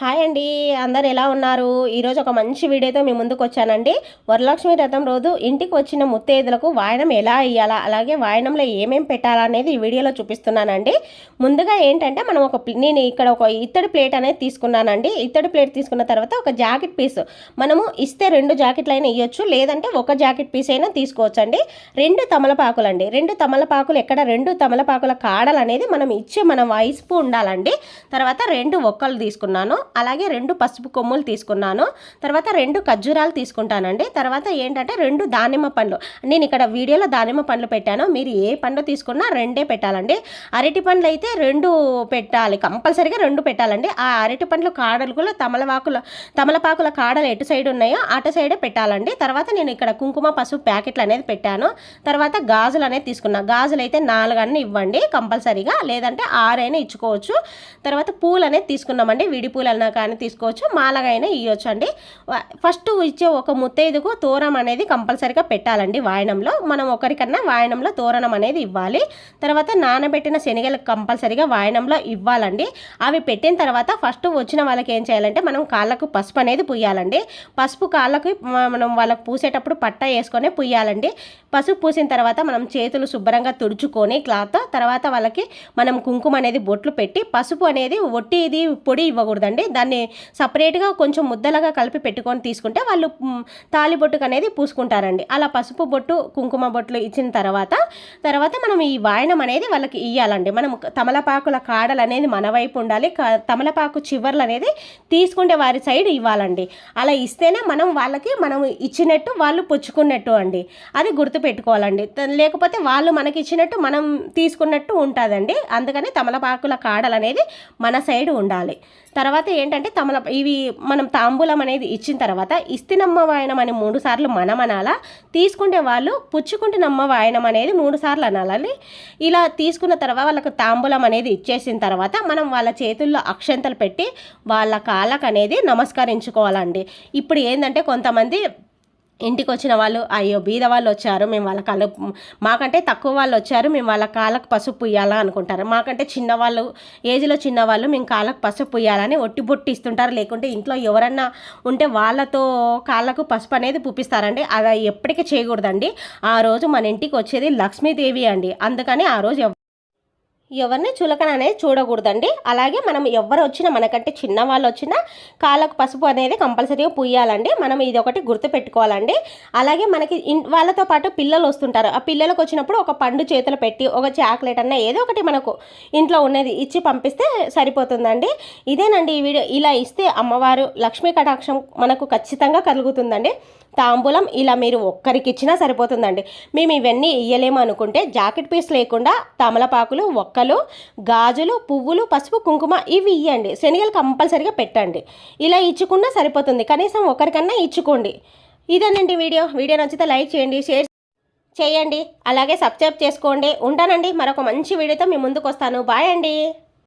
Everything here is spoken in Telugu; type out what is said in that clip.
హాయ్ అండి అందరు ఎలా ఉన్నారు? ఈరోజు ఒక మంచి వీడియోతో మీ ముందుకు వచ్చానండి. వరలక్ష్మి రథం రోజు ఇంటికి వచ్చిన ముత్తైదులకు వాయనం ఎలా ఇవ్వాలా అలాగే వాయనంలో ఏమేమి పెట్టాలా అనేది ఈ వీడియోలో చూపిస్తున్నానండి. ముందుగా ఏంటంటే మనం ఒక నేను ఇక్కడ ఒక ఇత్తడి ప్లేట్ అనేది తీసుకున్నానండి. ఇత్తడి ప్లేట్ తీసుకున్న తర్వాత ఒక జాకెట్ పీస్. మనము ఇస్తే రెండు జాకెట్లు అయినా ఇవ్వచ్చు లేదంటే ఒక జాకెట్ పీస్ అయినా తీసుకోవచ్చండి. రెండు తమలపాకులు అండి రెండు తమలపాకులు ఎక్కడ? రెండు తమలపాకుల కాడలు అనేది మనం ఇచ్చే మన వయసుపు ఉండాలండి. తర్వాత రెండు ఒక్కలు తీసుకున్నాను. అలాగే రెండు పసుపు కొమ్ములు తీసుకున్నాను. తర్వాత రెండు ఖర్జూరాలు తీసుకుంటానండి. తర్వాత ఏంటంటే రెండు దానిమ్మ పండ్లు. నేను ఇక్కడ వీడియోలో దానిమ్మ పండ్లు పెట్టాను. మీరు ఏ పండు తీసుకున్నా రెండే పెట్టాలండి. అరటి పండ్లు అయితే రెండు పెట్టాలి. కంపల్సరీగా రెండు పెట్టాలండి. ఆ అరటి పండ్లు కాడలు కూడా తమలపాకుల తమలపాకుల కాడలు ఎటు సైడ్ ఉన్నాయో అటు సైడే పెట్టాలండి. తర్వాత నేను ఇక్కడ కుంకుమ పసుపు ప్యాకెట్లు అనేది పెట్టాను. తర్వాత గాజులు అనేది తీసుకున్నా. గాజులు అయితే నాలుగు అన్నీ ఇవ్వండి కంపల్సరీగా. లేదంటే ఆరైనా ఇచ్చుకోవచ్చు. తర్వాత పూలు అనేది తీసుకున్నామండి. విడి పూలు అన్నా కానీ తీసుకోవచ్చు మాలగైనా ఇవ్వచ్చు అండి ఫస్ట్ ఇచ్చే ఒక ముత్తైదుకు తోరణం అనేది కంపల్సరిగా పెట్టాలండి వాయనంలో. మనం ఒకరికన్నా వాయనంలో తోరణం అనేది ఇవ్వాలి. తర్వాత నానబెట్టిన శనగలు కంపల్సరిగా వాయనంలో ఇవ్వాలండి. అవి పెట్టిన తర్వాత ఫస్ట్ వచ్చిన వాళ్ళకి ఏం చేయాలంటే మనం కాళ్ళకు పసుపు అనేది పుయ్యాలండి పసుపు కాళ్ళకి మనం వాళ్ళకి పూసేటప్పుడు పట్ట వేసుకొని పుయ్యాలండి పసుపు పూసిన తర్వాత మనం చేతులు శుభ్రంగా తుడుచుకొని క్లాత్ తర్వాత వాళ్ళకి మనం కుంకుమ అనేది బొట్లు పెట్టి పసుపు అనేది ఒట్టి ఇది పొడి ఇవ్వకూడదండి. దాన్ని సపరేట్గా కొంచెం ముద్దలుగా కలిపి పెట్టుకొని తీసుకుంటే వాళ్ళు తాలి బొట్టుకు అనేది పూసుకుంటారండి. అలా పసుపు బొట్టు కుంకుమ బొట్లు ఇచ్చిన తర్వాత తర్వాత మనం ఈ వాయనం అనేది వాళ్ళకి ఇవ్వాలండి మనం తమలపాకుల కాడలు అనేది మన వైపు ఉండాలి. తమలపాకు చివర్లు అనేది తీసుకుంటే వారి సైడ్ ఇవ్వాలండి. అలా ఇస్తేనే మనం వాళ్ళకి మనం ఇచ్చినట్టు వాళ్ళు పుచ్చుకున్నట్టు అండి. అది గుర్తు పెట్టుకోవాలండి లేకపోతే వాళ్ళు మనకి ఇచ్చినట్టు మనం తీసుకున్నట్టు ఉంటుందండి. అందుకని తమలపాకుల కాడలు అనేది మన సైడ్ ఉండాలి. తర్వాత ఏంటంటే తమల ఇవి మనం తాంబూలం అనేది ఇచ్చిన తర్వాత ఇస్తినమ్మ వాయనం అని మూడు సార్లు మనం అనాలా తీసుకుంటే వాళ్ళు పుచ్చుకుంటున్నమ్మ వాయనం అనేది మూడు సార్లు అనాలి ఇలా తీసుకున్న తర్వాత వాళ్ళకు తాంబూలం అనేది ఇచ్చేసిన తర్వాత మనం వాళ్ళ చేతుల్లో అక్షంతలు పెట్టి వాళ్ళ కాళ్ళకు అనేది నమస్కరించుకోవాలండి. ఇప్పుడు ఏంటంటే కొంతమంది ఇంటికి వచ్చిన వాళ్ళు అయ్యో బీద వాళ్ళు వచ్చారు మేము వాళ్ళ కాళ్ళ మాకంటే తక్కువ వాళ్ళు వచ్చారు మేము వాళ్ళ కాళ్ళకు పసుపు పుయ్యాలా అనుకుంటారు. మాకంటే చిన్నవాళ్ళు ఏజ్లో చిన్నవాళ్ళు మేము కాళ్ళకు పసుపు పుయ్యాలని ఒట్టి బొట్టి ఇస్తుంటారు లేకుంటే ఇంట్లో ఎవరన్నా ఉంటే వాళ్ళతో కాళ్ళకు పసుపు అనేది పుప్పిస్తారండి. అది ఎప్పటికీ చేయకూడదండి. ఆ రోజు మన ఇంటికి వచ్చేది లక్ష్మీదేవి అండి. అందుకని ఆ రోజు ఎవరిని చులకన అనేది చూడకూడదండి. అలాగే మనం ఎవరు వచ్చినా మనకంటే చిన్న వాళ్ళు వచ్చినా కాళ్ళకు పసుపు అనేది కంపల్సరీగా పుయ్యాలండి మనం ఇది ఒకటి గుర్తు పెట్టుకోవాలండి అలాగే మనకి వాళ్ళతో పాటు పిల్లలు వస్తుంటారు. ఆ పిల్లలకు వచ్చినప్పుడు ఒక పండు చేతులు పెట్టి ఒక చాక్లెట్ అన్న ఏదో ఒకటి మనకు ఇంట్లో ఉన్నది ఇచ్చి పంపిస్తే సరిపోతుందండి. ఇదేనండి ఈ వీడియో. ఇలా ఇస్తే అమ్మవారు లక్ష్మీ కటాక్షం మనకు ఖచ్చితంగా కలుగుతుందండి. తాంబూలం ఇలా మీరు ఒక్కరికి ఇచ్చినా సరిపోతుందండి. మేము ఇవన్నీ ఇయ్యలేము అనుకుంటే జాకెట్ పీస్ లేకుండా తమలపాకులు ఒక్క మొక్కలు గాజులు పువ్వులు పసుపు కుంకుమ ఇవి ఇవ్వండి శనగలు కంపల్సరిగా పెట్టండి. ఇలా ఇచ్చుకున్నా సరిపోతుంది. కనీసం ఒకరికన్నా ఇచ్చుకోండి. ఇదేనండి వీడియో. వీడియో నచ్చితే లైక్ చేయండి షేర్ చేయండి. అలాగే సబ్స్క్రైబ్ చేసుకోండి. ఉంటానండి. మరొక మంచి వీడియోతో మీ ముందుకు వస్తాను. బాయ్ అండి.